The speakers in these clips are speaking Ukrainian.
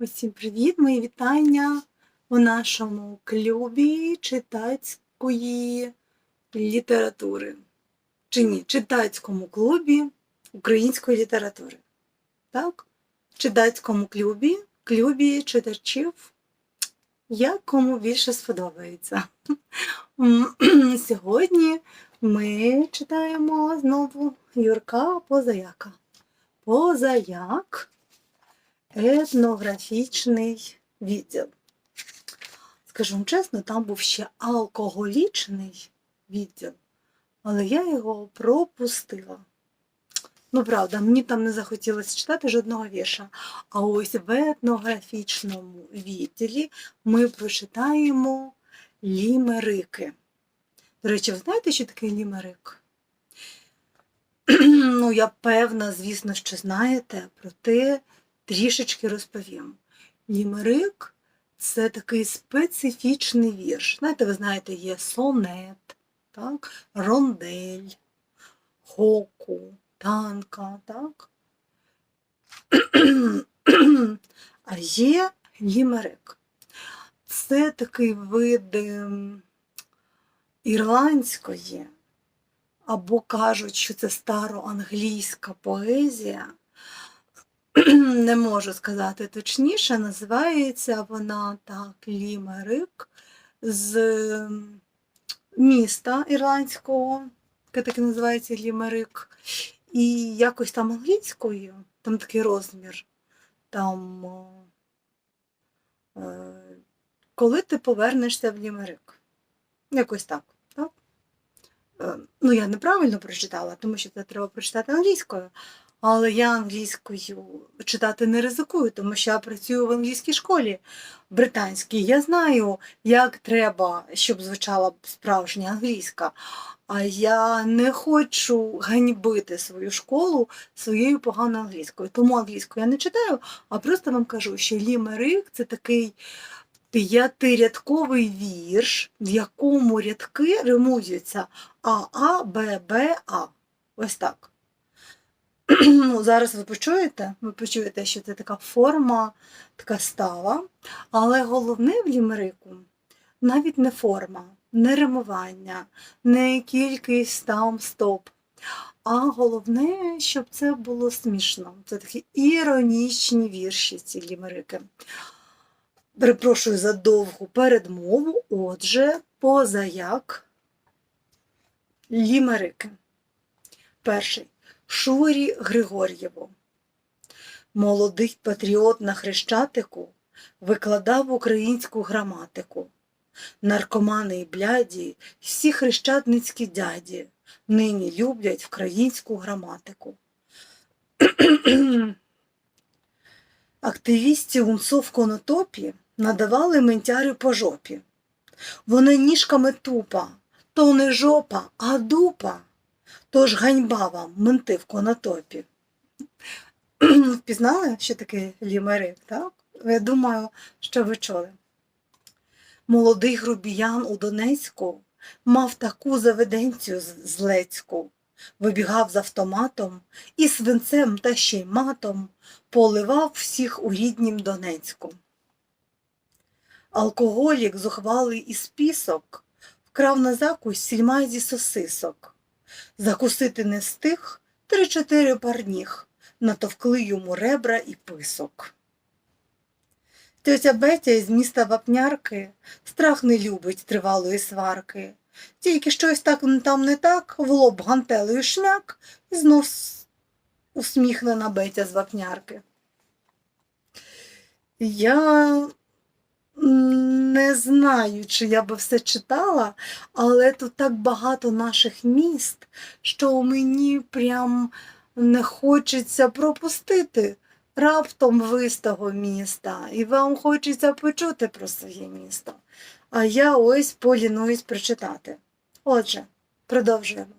Усім привіт, мої вітання у нашому клубі читацької літератури. Чи ні, читацькому клубі української літератури. Так? Читацькому клубі, клубі читачів, як кому більше сподобається. Сьогодні ми читаємо знову Юрка Позаяка. Позаяк етнографічний відділ. Скажу вам чесно, там був ще алкоголічний відділ, але я його пропустила. Ну, правда, мені там не захотілося читати жодного вірша. А ось в етнографічному відділі ми прочитаємо лімерики. До речі, ви знаєте, що таке лімерик? Ну, я певна, звісно, що знаєте, проте трішечки розповім. Лімерик це такий специфічний вірш. Знаєте, ви знаєте, є сонет, так? рондель, хоку, танка, так? А є лімерик. Це такий вид ем, ірландської, або кажуть, що це староанглійська поезія. Не можу сказати точніше, називається вона так Лімерик з ем, міста ірландського, яке так і називається Лімерик. І якось там англійською, там такий розмір. Там, е, коли ти повернешся в Лімерик. Якось так. так? Е, Ну, я неправильно прочитала, тому що це треба прочитати англійською. Але я англійською читати не ризикую, тому що я працюю в англійській школі британській. Я знаю, як треба, щоб звучала справжня англійська. А я не хочу ганьбити свою школу своєю поганою англійською. Тому англійську я не читаю, а просто вам кажу, що лімерик це такий п'ятирядковий вірш, в якому рядки римуються А, А, Б, Б, А. Ось так. Ну, зараз ви почуєте, ви почуєте, що це така форма, така стала. Але головне в лімерику навіть не форма, не римування, не кількість там стоп. А головне, щоб це було смішно. Це такі іронічні вірші, ці лімерики. Перепрошую за довгу передмову. Отже, позаяк лімерики. Перший. Шурі Григор'єву. Молодий патріот на Хрещатику викладав українську граматику. Наркомани і бляді, всі хрещатницькі дяді нині люблять українську граматику. Активісті УНСО в конотопі надавали ментярю по жопі. Вони ніжками тупа, то не жопа, а дупа. Тож ганьба вам, менти в конотопі. Впізнали, що таке лімерик, так? Я думаю, що ви чули. Молодий грубіян у Донецьку мав таку заведенцію злецьку, вибігав з автоматом і свинцем та ще й матом поливав всіх у ріднім Донецьку. Алкоголік зухвалий із пісок вкрав на закусь сільмазі сосисок. Закусити не стиг три-чотири парніг, натовкли йому ребра і писок. Тьотя Бетя із міста Вапнярки страх не любить тривалої сварки. Тільки щось так там не так, в лоб гантелею шмяк, і знов усміхнена Бетя з Вапнярки. Я не знаю, чи я би все читала, але тут так багато наших міст, що мені прям не хочеться пропустити раптом ви з того міста, і вам хочеться почути про своє місто. А я ось полінуюсь прочитати. Отже, продовжуємо.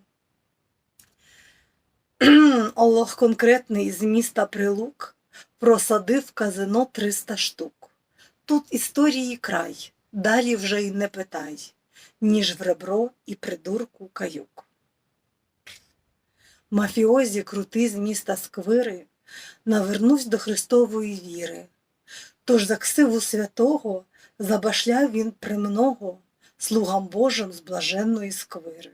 Олог конкретний з міста Прилук просадив казино 300 штук. Тут історії край, далі вже й не питай, ніж в ребро і придурку каюк. Мафіозі крутий з міста Сквири навернувсь до Христової віри, Тож за ксиву святого забашляв він премного слугам Божим з блаженної сквири.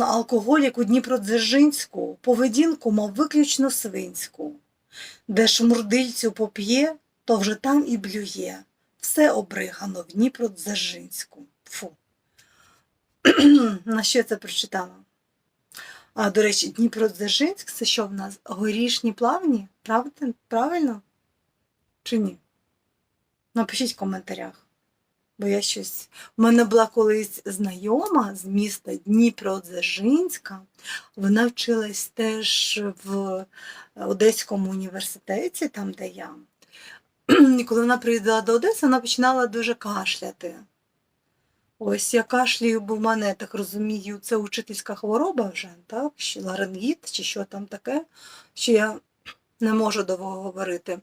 Алкоголік у Дніпродзержинську поведінку мав виключно свинську. Де шмурдильцю поп'є, то вже там і блює. Все обригано в Дніпродзержинську. Фу. На що я це прочитала? А, до речі, Дніпродзержинськ це що в нас? Горішні плавні? Правда? Правильно? Чи ні? Напишіть в коментарях. Бо я щось. У мене була колись знайома з міста Дніпродзержинська. Вона вчилась теж в Одеському університеті, там, де я. І коли вона приїздила до Одеси, вона починала дуже кашляти. Ось я кашлюю, бо в мене, я так розумію, це учительська хвороба вже, так? Ларингіт, чи що там таке, що я не можу довго говорити.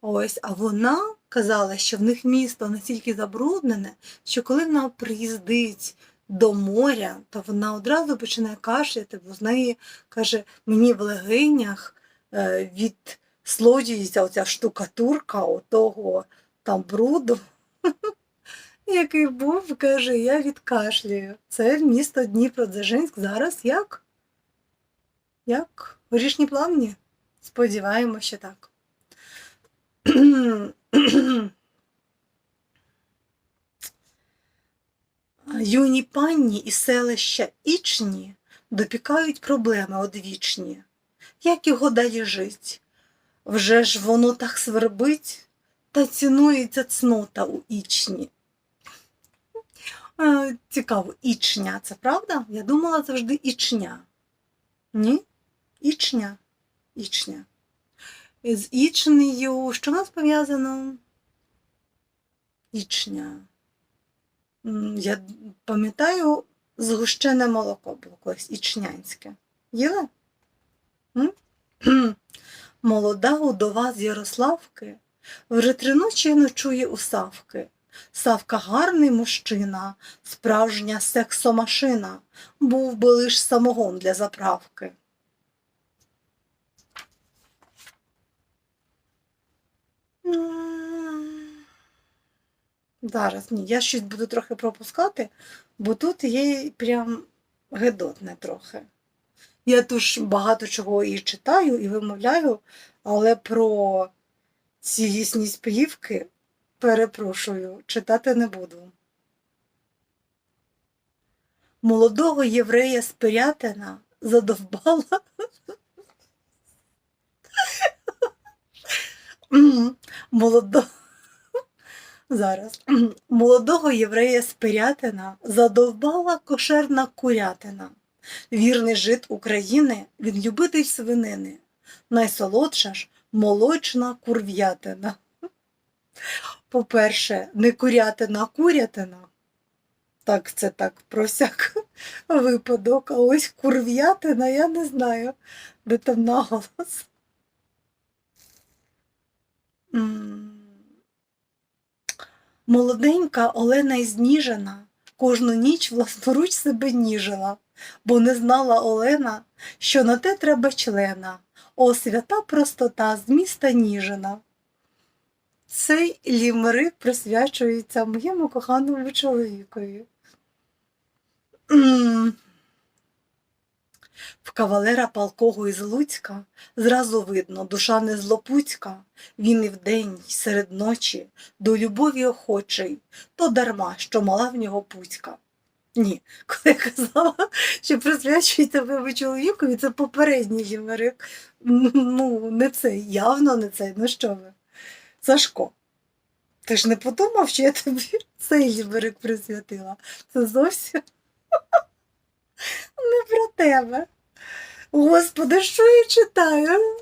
Ось, а вона казала, що в них місто настільки забруднене, що коли вона приїздить до моря, то вона одразу починає кашляти, бо з неї каже, мені в легенях е, від слоджується оця штукатурка отого там бруду, який був, каже, я відкашлюю. Це місто Дніпродзержинськ зараз як? Як? Горішні плавні? Сподіваємося, що так. Юні панні і селища Ічні допікають проблеми одвічні. Як його далі жить? Вже ж воно так свербить, та цінується цнота у Ічні. Е, Цікаво, Ічня, це правда? Я думала завжди Ічня. Ні? Ічня. Ічня. З Ічнею, що в нас пов'язано? Ічня. Я пам'ятаю, згущене молоко було колись ічнянське. Їли? Молода удова з Ярославки вже три ночі ночує у Савки. Савка гарний мужчина, справжня сексомашина, був би лиш самогон для заправки. М. Зараз ні, я щось буду трохи пропускати, бо тут є прям гидотне трохи. Я тут багато чого і читаю, і вимовляю, але про цілісність плівки, перепрошую, читати не буду. Молодого єврея з Пирятина задовбала. Молодого. Зараз. Молодого єврея з Пирятина задовбала кошерна курятина. Вірний жит України, він любитель свинини. Найсолодша ж молочна курв'ятина. По-перше, не курятина, а курятина. Так, це так про всяк випадок. А ось курв'ятина, я не знаю, де там наголос. Молоденька Олена зніжена, кожну ніч власноруч себе ніжила, бо не знала Олена, що на те треба члена. О, свята простота з міста Ніжина. Цей лімерик присвячується моєму коханому чоловікові. В кавалера палкого із Луцька зразу видно, душа не злопуцька, він і вдень, і серед ночі, до любові охочий, то дарма, що мала в нього пуцька. Ні, коли я казала, що присвячується моєму чоловікові, це попередній лімерик. Ну, не цей, явно не цей. Ну що ви? Сашко, ти ж не подумав, що я тобі цей лімерик присвятила? Це зовсім тебе. Господи, що я читаю?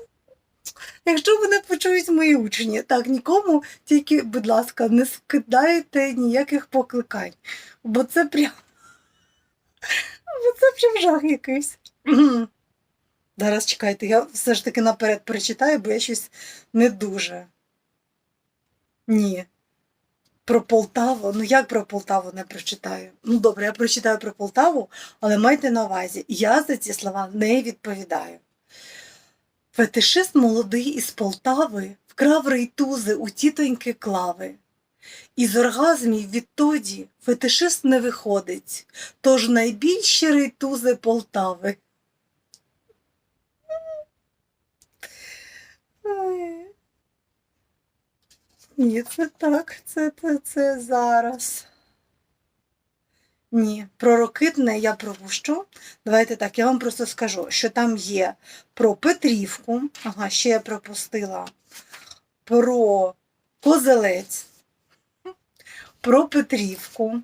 Якщо мене почують мої учні, так нікому тільки, будь ласка, не скидайте ніяких покликань, бо це прям. Бо це прям жах якийсь. Зараз чекайте, я все ж таки наперед прочитаю, бо я щось не дуже. Ні. Про Полтаву. Ну як про Полтаву не прочитаю? Ну добре, я прочитаю про Полтаву, але майте на увазі, я за ці слова не відповідаю. Фетишист молодий із Полтави вкрав рейтузи у тітоньки клави. Із оргазмів відтоді фетишист не виходить, тож найбільші рейтузи Полтави. Ні, це так, це, це, це зараз. Ні, про Рокитне я пропущу. Давайте так, я вам просто скажу, що там є про Петрівку, ага, ще я пропустила, про Козелець, про Петрівку,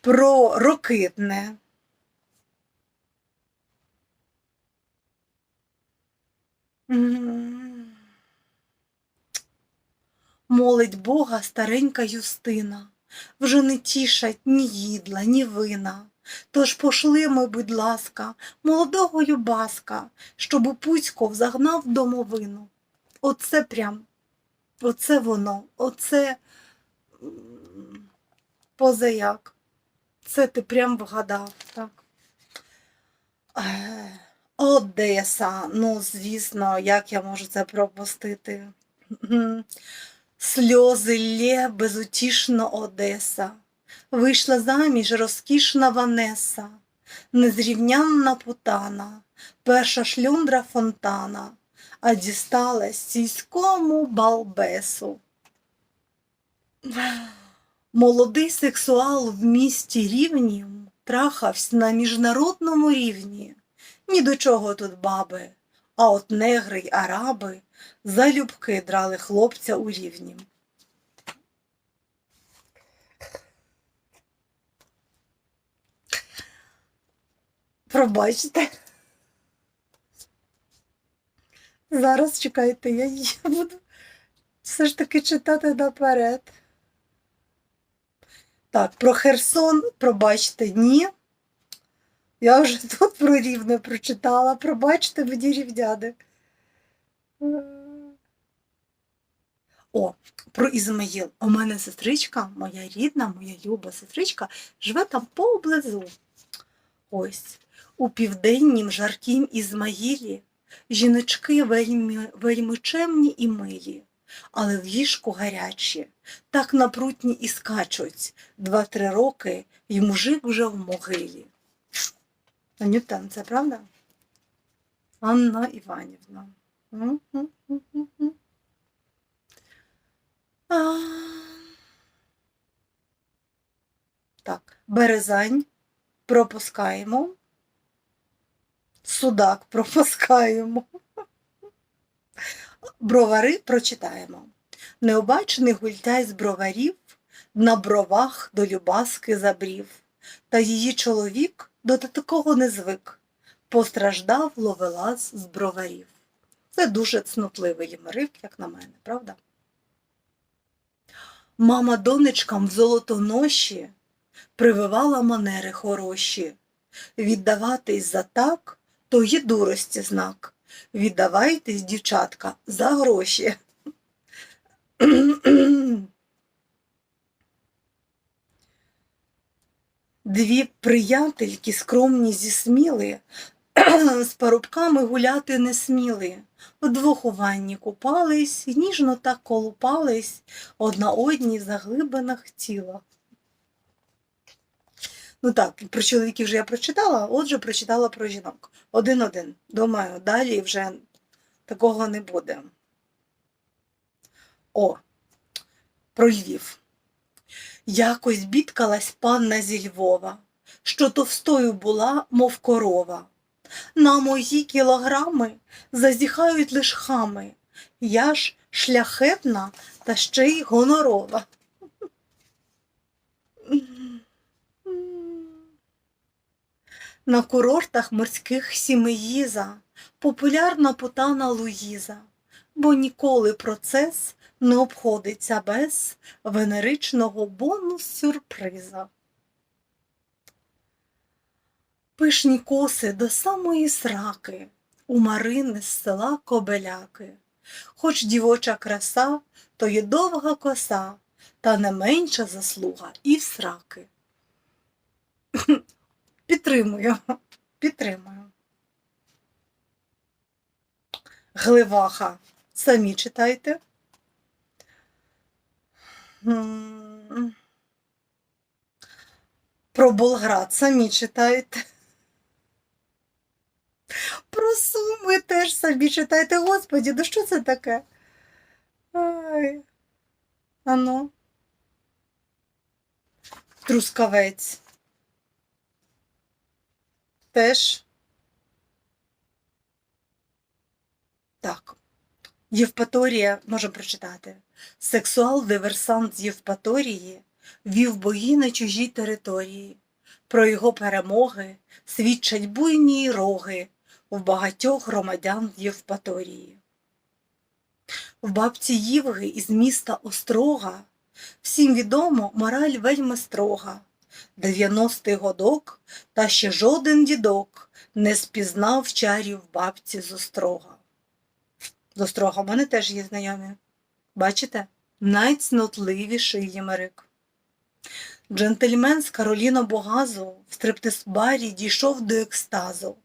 про Рокитне. М. Молить Бога старенька Юстина, вже не тішать ні їдла, ні вина. Тож пошли ми, будь ласка, молодого Любаска, щоб у Пуцьков загнав домовину. Оце прям, оце воно, оце позаяк. Це ти прям вгадав, так. Одеса, ну, звісно, як я можу це пропустити? Сльози лє безутішно Одеса, вийшла заміж розкішна Ванеса, незрівнянна путана, перша шлюндра фонтана, а дісталась сільському балбесу. Молодий сексуал в місті Рівнім трахався на міжнародному рівні. Ні до чого тут баби, а от негри й араби залюбки драли хлопця у рівні. Пробачте. Зараз чекайте, я її буду все ж таки читати наперед. Так, про Херсон, пробачте, ні. Я вже тут про рівне прочитала. Пробачте мені рівняни. О, про Ізмаїл. У мене сестричка, моя рідна, моя люба сестричка, живе там поблизу. Ось, у південнім жаркім Ізмаїлі жіночки вельми, вельми чемні і милі, але в ліжку гарячі, так напрутні і скачуть. Два-три роки і мужик вже в могилі. Нютен, це правда? Анна Іванівна. Так, березань пропускаємо. Судак пропускаємо. Бровари прочитаємо. Необачений гультяй з броварів на бровах до Любаски забрів, та її чоловік до такого не звик. Постраждав ловелас з броварів. Це дуже цнотливий лімерик, як на мене, правда? Мама донечкам в золотоноші прививала манери хороші. Віддаватись за так, то є дурості знак. Віддавайтесь, дівчатка, за гроші. Дві приятельки скромні зісміли, з парубками гуляти не сміли. Вдвох у ванні купались, ніжно так колупались, одна одній в заглибинах тіла. Ну так, про чоловіків вже я прочитала, отже, прочитала про жінок. Один-один. Думаю, далі вже такого не буде. О, про Львів. Якось бідкалась панна зі Львова, що товстою була, мов корова. На мої кілограми зазіхають лиш хами. Я ж шляхетна та ще й гонорова. На курортах морських сімеїза популярна путана Луїза, бо ніколи процес не обходиться без венеричного бонус-сюрприза. Пишні коси до самої сраки, у Марини з села Кобеляки. Хоч дівоча краса, то є довга коса, та не менша заслуга і в сраки. Підтримую, підтримую. Гливаха. Самі читайте. Про Болград самі читайте. Про Суми теж самі читайте. Господі, ну що це таке? Ай. Ану. Трускавець. Теж. Так. Євпаторія, можемо прочитати. Сексуал-диверсант з Євпаторії вів бої на чужій території. Про його перемоги свідчать буйні роги в багатьох громадян Євпаторії. В бабці Ївги із міста Острога всім відомо мораль вельми строга. Дев'яностий годок, та ще жоден дідок не спізнав чарів бабці з Острога. З Острога в мене теж є знайомі. Бачите? Найцнотливіший Ємерик. Джентльмен з Кароліна Богазу в стриптиз-барі дійшов до екстазу.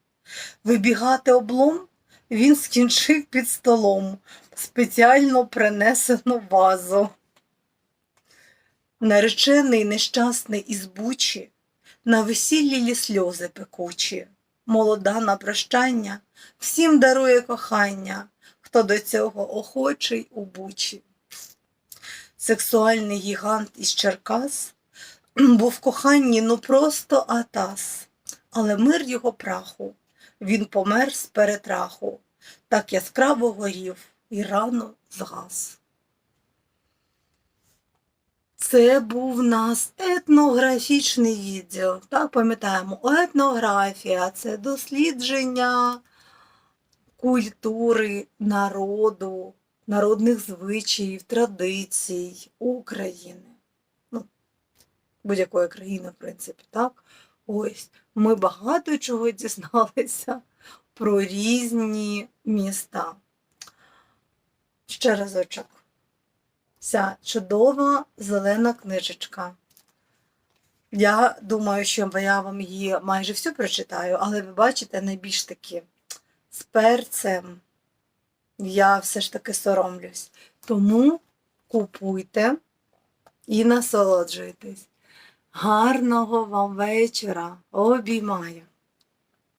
Вибігати облом він скінчив під столом спеціально принесену вазу. Наречений нещасний із бучі, на весіллі лі сльози пекучі, молода на прощання, всім дарує кохання, хто до цього охочий у бучі. Сексуальний гігант із Черкас був в коханні ну просто атас, але мир його праху, він помер з перетраху, так яскраво горів і рано згас. Це був нас етнографічний відділ. Так, пам'ятаємо, етнографія це дослідження культури народу, народних звичаїв, традицій України. Ну, будь-якої країни, в принципі, так. Ось ми багато чого дізналися про різні міста. Ще разочок. Ця чудова зелена книжечка. Я думаю, що я вам її майже всю прочитаю, але ви бачите, найбільш таки з перцем я все ж таки соромлюсь. Тому купуйте і насолоджуйтесь. Гарного вам вечора. Обіймаю.